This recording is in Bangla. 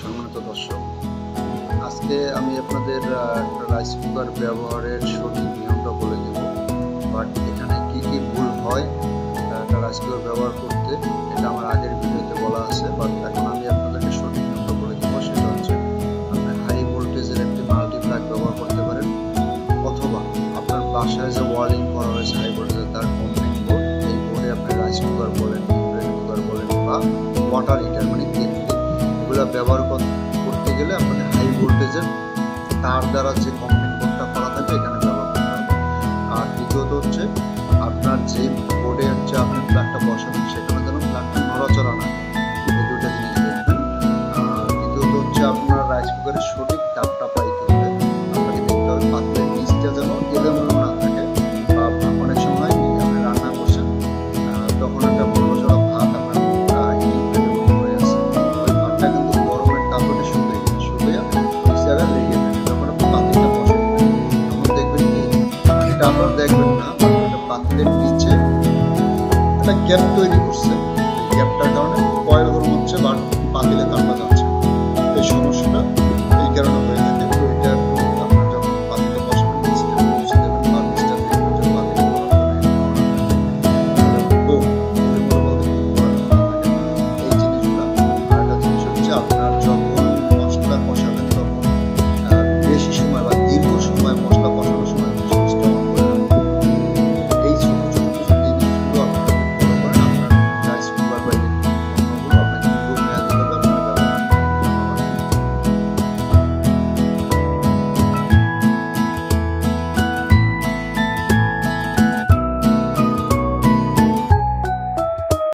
সম্মানিত দর্শক, আজকে আমি আপনাদের একটা রাইস কুকার ব্যবহারের সঠিক নিয়মটা বলে দেব। বাট এখানে কি কি ভুল হয় একটা রাইস কুকার ব্যবহার করতে, এটা আমার আগের ভিডিওতে বলা আছে। বাট এখন আমি আপনাদেরকে সঠিক নিয়মটা বলে দেবো, সেটা হচ্ছে আপনি হাই ভোল্টেজের একটি মাল্টিপ্লাগ ব্যবহার করতে পারেন। অথবা আপনার বাসায় যে ওয়ারিং করা হয়েছে হাই ভোল্টেজের তার কম্পিং বোর্ড এই বোর্ডে আপনি রাইস কুকার বলেন প্রেসার কুকার বলেন বা ওয়াটার হিটার এগুলো ব্যবহার করতে গেলে আপনাকে হাই ভোল্টেজের তার দ্বারা যে কম্পিং বোর্ডটা করা থাকে এখানে ব্যবহার করতে হবে। আর দ্বিতীয়ত হচ্ছে, আপনার যে বোর্ডে হচ্ছে আপনি ডাবল দেখবেন না পাত্রের নিচে একটা গ্যাপ তৈরি করছে। গ্যাপটার কারণে